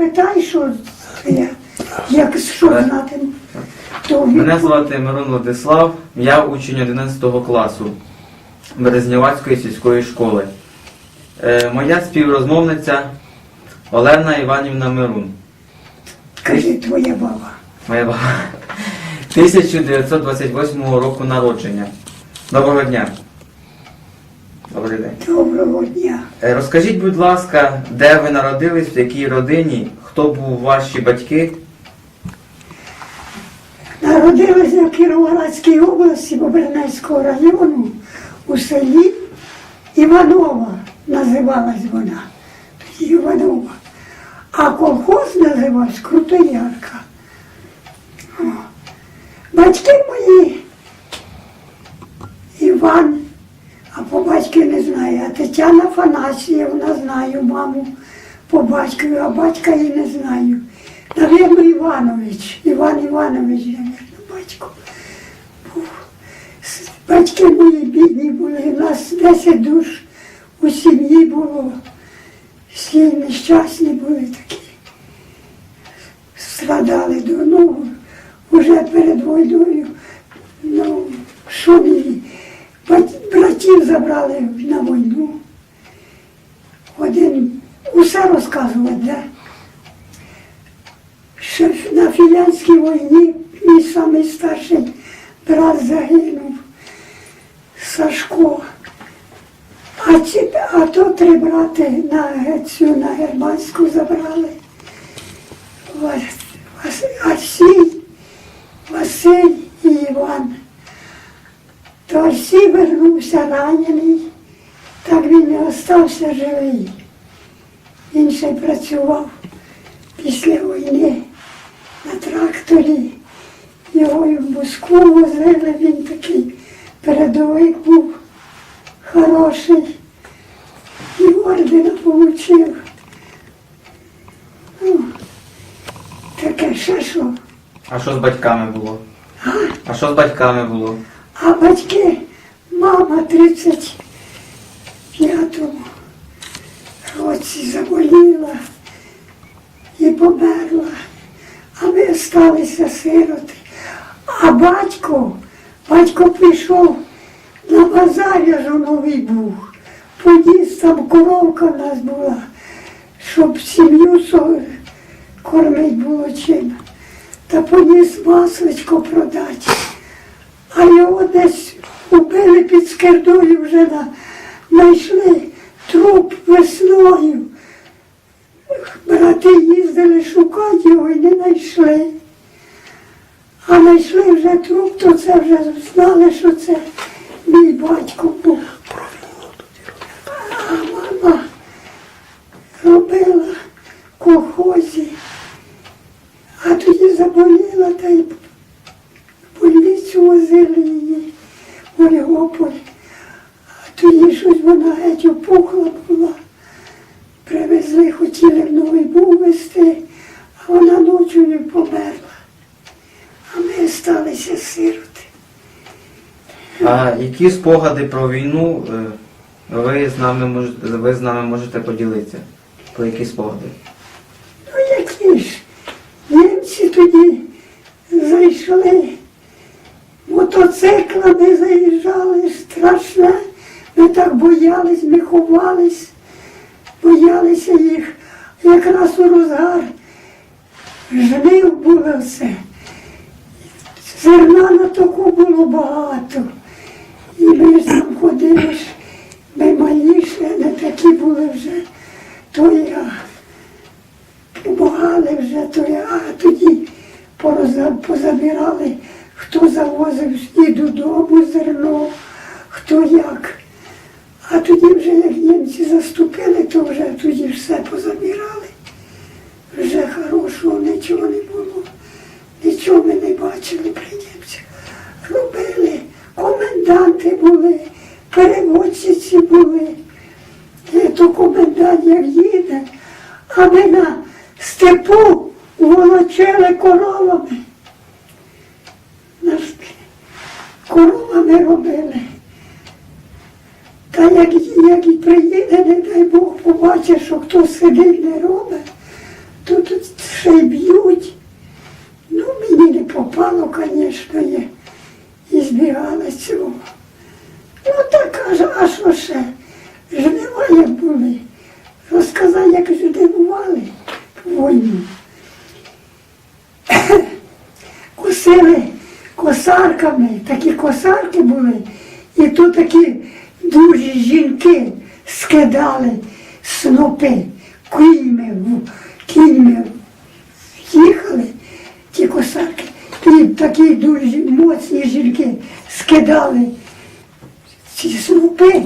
Питай, що я, як що знати, то Мене звати Мирон Владислав, я учень 11 класу Березнівацької сільської школи. Е, моя співрозмовниця Олена Іванівна Мирун. кажи твоя баба. Моя баба. 1928 року народження. Доброго дня. Добрий день. Доброго дня. Е, Розкажіть, будь ласка, де ви народились, в якій родині, хто був ваші батьки? Народилася в Кіровоградській області Бобринецького району у селі Іванова називалась вона. Тоді Іванова. А колхоз називався Крутоярка. Батьки мої Іван, а по батькові не знаю, а Тетяна Фанасіївна знаю маму по батькові, а батька її не знаю. Навірно, Іванович, Іван Іванович, навірно, батько був. Батьки мої бідні були, у нас 10 душ у сім'ї було. Всі нещасні були такі. Страдали до ну, вже перед війною. Ну, мені? Братів забрали на війну. Один усе розказувати, де? Ще на філянській війні мій самий старший брат загинув Сашко. А, ці, а то три брати на цю на германську забрали. Вас, Вас, Арсій, Василь і Іван. То Арсій вернувся ранений, так він і остався живий. Він ще працював після війни на тракторі. Його і в Москву возили, він такий передовик був хороший. І ордена отримав. Ну, таке ще що. А що з батьками було? А що з батьками було? А батьки, мама 35-му році заболіла і померла, а ми залишилися сироти. А батько, батько прийшов на базарі аж новий був. Поніс там коровка в нас була, щоб сім'ю кормить було чим. Та поніс масличко продати. А його десь убили під скирдою вже на, знайшли труп весною. Брати їздили шукати його і не знайшли. А знайшли вже труп, то це вже знали, що це мій батько був. А мама робила в колхозі, а тоді заболіла та й больницю возили її в А тоді щось вона геть опухла була. Привезли, хотіли в Новий Буг везти, а вона ночі померла. А ми сталися сироти. А які спогади про війну е, ви з нами можете, ви з нами можете поділитися? Про які спогади? Ну які ж німці тоді зайшли, мотоциклами заїжджали, страшне. Ми так боялись, ми ховались, боялися їх. Якраз у розгар жнив було все. Зерна на току було багато. І ми ж там ходили, ми малі ще не такі були вже. То я Помагали вже, то я, а тоді позабирали, хто завозив і додому зерно, хто як. А тоді вже як німці заступили, то вже тоді все позабирали. Вже хорошого нічого не було. Нічого ми не бачили при німцях. Робили, коменданти були, переводчиці були. Є то комендант як їде, а ми на степу волочили коровами. На сп- коровами робили. Та як, як і приїде, не дай Бог побачить, що хто сидить не робить, то тоді ще й б'ють. Ну, мені не попало, звісно, я і збігала цього. Ну так каже, а що ще? Жнива як були. Розказав, як люди бували по війні. Косили косарками, такі косарки були, і то такі дуже жінки скидали снопи, кіньми, кіньми їхали ті косарки. І такі дуже моцні жінки скидали ці снопи,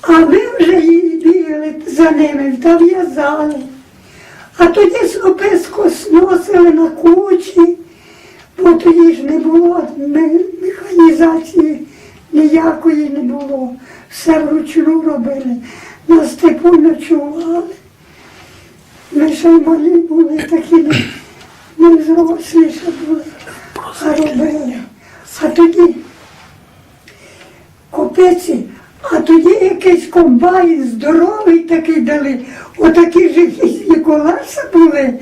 а ми вже її бігали за ними та в'язали. А тоді снопи скосносили на кучі, бо тоді ж не було механізації ніякої не було. Все вручну робили, на степу ночували. Ще малі були такі не, не взрослі ще були, а робили. А тоді копиці, а тоді якийсь комбайн здоровий такий дали, отакі ж якісь колеса були.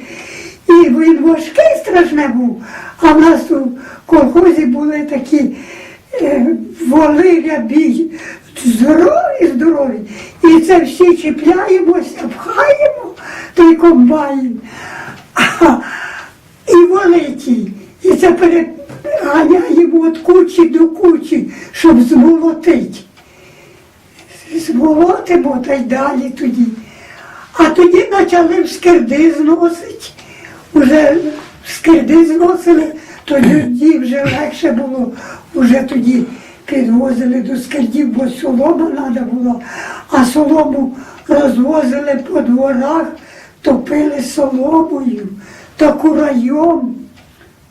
І він важкий страшне був. А в нас у колхозі були такі е, воли рябі, здорові, здорові. І це всі чіпляємося, пхаємо той комбайн. А, і волиті. І це переганяємо від кучі до кучі, щоб змолотить. Змолотимо та й далі тоді. А тоді почали в скирди зносити. Уже скирди зносили, тоді вже легше було. Уже тоді підвозили до скирдів, бо солома треба було. А солому розвозили по дворах, топили соломою та курайом.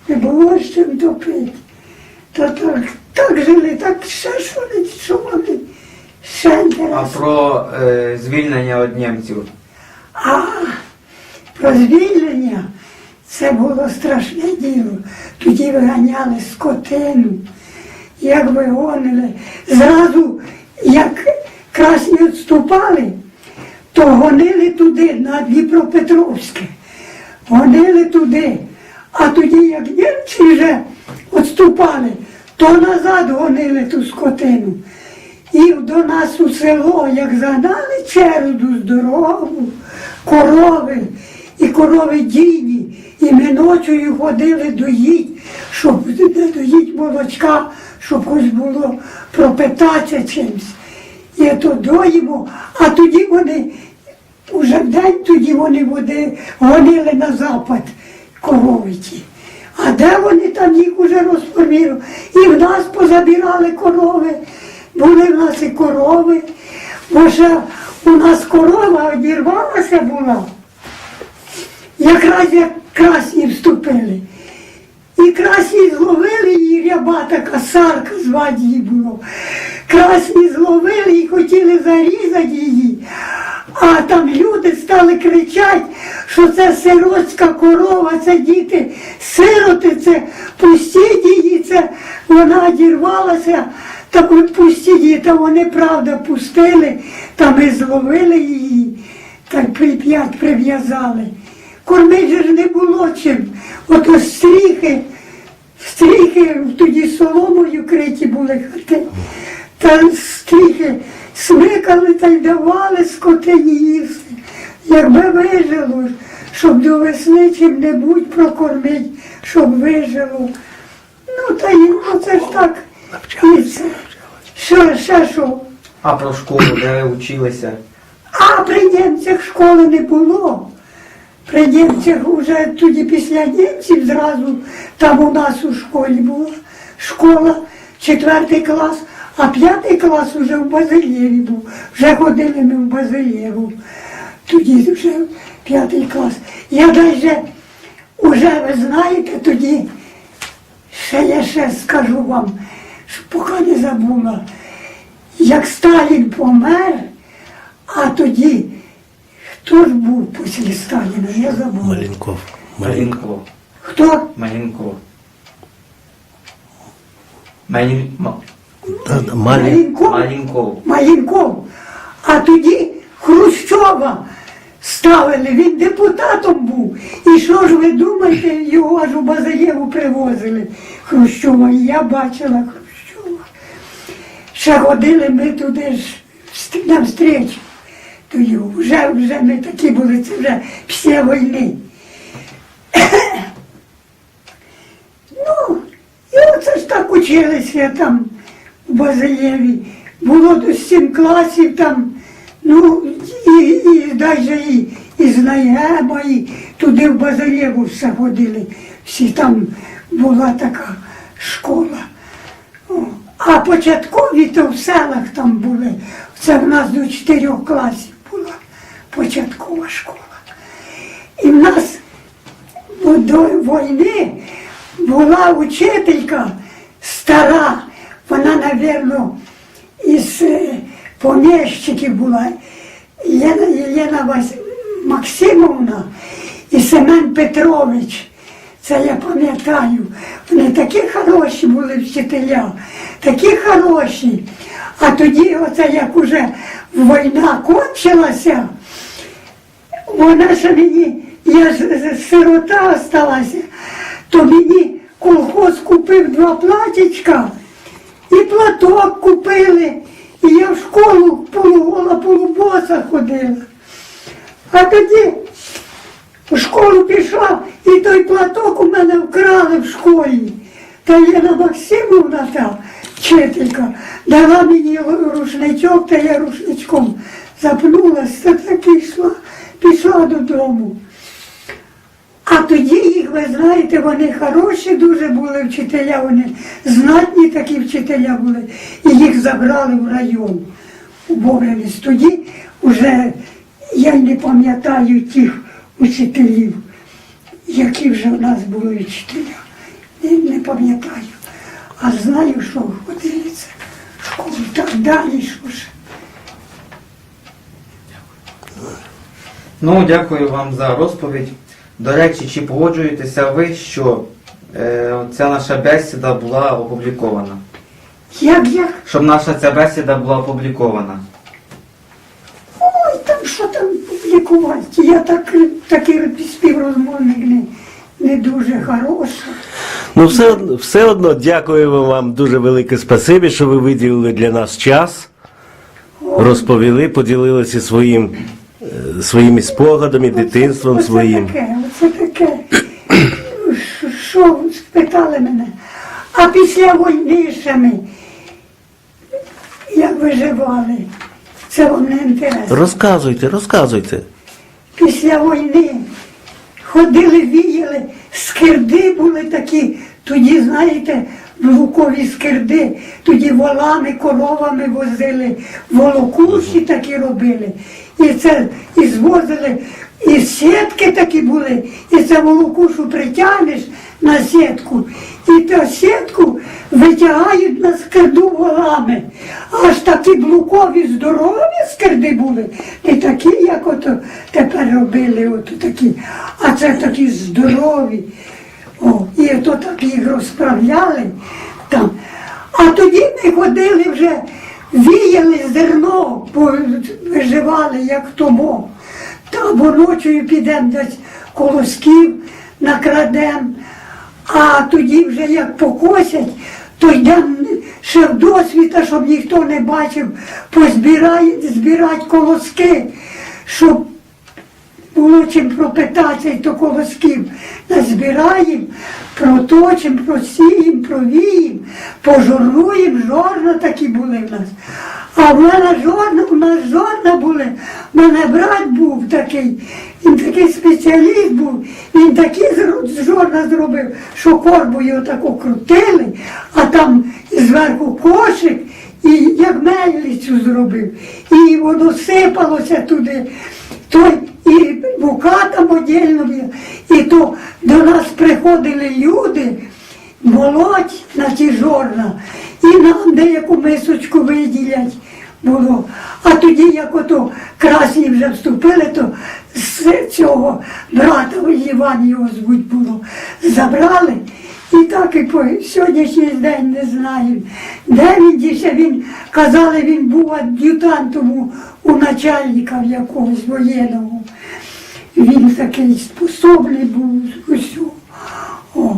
Не було з чим топити. Та так, так жили, так ще що не. Ще А про е, звільнення від німців. А про звільнення це було страшне діло. Тоді виганяли скотину, як вигонили. Зразу, як красні відступали, то гонили туди, на Дніпропетровське. Гонили туди. А тоді, як німці вже відступали, то назад гонили ту скотину. І до нас у село, як загнали череду здорову, корови, і корови дійні, і ми ночою ходили доїть, щоб доїть молочка, щоб хоч було пропитатися чимось. І то доїмо, а тоді вони, уже в день тоді вони води гонили на запад коровиці. А де вони там їх уже розформірували? І в нас позабирали корови. Були в нас і корови, бо ще у нас корова одірвалася була. Якраз як красні вступили. І красні зловили її, ряба така сарка звати її було. Красні зловили і хотіли зарізати її. А там люди стали кричати, що це сиротська корова, це діти, сироти, це пустіть її, це вона одірвалася, та пустіть її, та вони правда пустили, та ми зловили її, так прип'ять прив'язали. Кормить же ж не було чим. Ото стріхи, стріхи тоді соломою криті були хати. Та стріхи смикали та й давали скотині їсти. Якби вижило, щоб до весни чим-небудь прокормить, щоб вижило. Ну та й ну, це ж так. І це. Що, ще що? А про школу, де ви вчилися. А при німцях школи не було. При німцях вже тоді після німців зразу там у нас у школі була школа, четвертий клас, а п'ятий клас вже в Базилєві був. Вже ходили ми в Базилєву. Тоді вже п'ятий клас. Я навіть уже ви знаєте, тоді ще я ще скажу вам, що поки не забула, як Сталін помер, а тоді хто ж був після Сталіна? Я забула. Маленков. Маленков. Малінков. Хто? Малінков. Малін... Ма- Да, да, Малінков? Малінков. Малінков. А тоді Хрущова. Ставили, він депутатом був. І що ж ви думаєте, його аж у Базаєву привозили Хрущова. І я бачила Хрущова. Ще ходили ми туди ж на встречу. То його. Вже, вже ми такі були, це вже після війни. Ну, і оце ж так училися там у Базаєві. Було до сім класів там, ну, і, і навіть і, і з Найгеба, і туди в Базаєву все ходили. Всі там була така школа. А початкові то в селах там були. Це в нас до чотирьох класів початкова школа. І в нас до війни була учителька стара, вона, напевно, із е, поміщиків була Єлена, Єлена. Максимовна і Семен Петрович. Це я пам'ятаю. Вони такі хороші були вчителя, такі хороші. А тоді, оце як уже війна кончилася, вона ще мені, я ж сирота осталася, то мені колхоз купив два платічка і платок купили. І я в школу полугола, полубоса ходила. А тоді в школу пішла, і той платок у мене вкрали в школі. Та Єна Максимовна та вчителька дала мені рушничок, та я рушничком запнулася, та так йшла, пішла додому. А тоді їх, ви знаєте, вони хороші дуже були вчителя, вони знатні такі вчителя були, і їх забрали в район у Бобринець. Тоді вже я не пам'ятаю тих учителів, які вже в нас були вчителя. Не, не пам'ятаю. А знаю, що ходили це школу так далі, що ж. Ну, дякую вам за розповідь. До речі, чи погоджуєтеся ви, що е, ця наша бесіда була опублікована? Як як? Щоб наша ця бесіда була опублікована. Ой, там що там публікувати? Я так, такий співрозмовник не, не дуже хороша. Ну, все, одно- все одно дякуємо вам дуже велике спасибі, що ви виділили для нас час, розповіли, поділилися своїм, своїми спогадами, дитинством Оце своїм. Таке, оце таке. Що- Що спитали мене? А після війни ще ми, як виживали, це вам не інтересно. Розказуйте, розказуйте. Після війни ходили, віяли, скирди були такі, тоді, знаєте, лукові скирди, тоді волами, коровами возили, волокуші такі робили. І це і звозили, і сітки такі були, і це волокушу притягнеш на сітку, і ту сітку витягають на скирду волами. Аж такі блукові здорові скирди були, не такі, як ото тепер робили, ото такі, а це такі здорові. О, і то так їх розправляли там. А тоді ми ходили вже, віяли зерно, виживали як тому. Або ночою підемо десь колосків накрадемо, а тоді вже як покосять, то йдемо ще в досвіта, щоб ніхто не бачив, позбирати збирати колоски, щоб було чим пропитатися і то колосків назбираємо, проточимо, просіємо, провіємо, пожорнуємо, жорна такі були в нас. А в мене жорна, у нас жорна були. У мене брат був такий, він такий спеціаліст був, він такі жорна зробив, що корбу його таку крутили, а там зверху кошик, і як мельницю зробив. І воно сипалося туди. Той і мука там отдельно. І то до нас приходили люди, молоть на ті жорна, і нам деяку мисочку виділять було. А тоді, як ото красні вже вступили, то з цього брата Іван його звуть було, забрали. І так і по сьогоднішній день не знаю. Де він дівся, він казали, він був ад'ютантом у, начальника якогось воєнного. він такий способний був усього. О,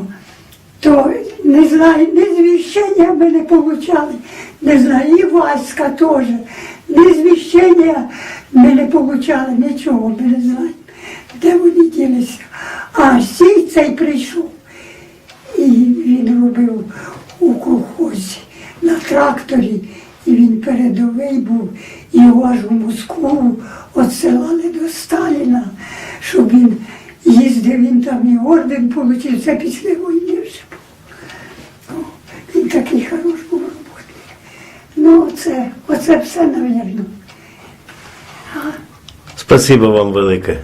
то не знаю, не звіщення ми не получали, не знаю, і Васька теж. Не звіщення ми не получали, нічого ми не знаємо, де вони ділися. А сій цей прийшов. Робив у колхозі на тракторі, і він передовий був, його аж у Москву відсилали до Сталіна, щоб він їздив, він там і орден отримав, це після війни вже був. О, Він такий хороший був роботник. Ну, оце, оце все, навірно. Спасибо вам велике.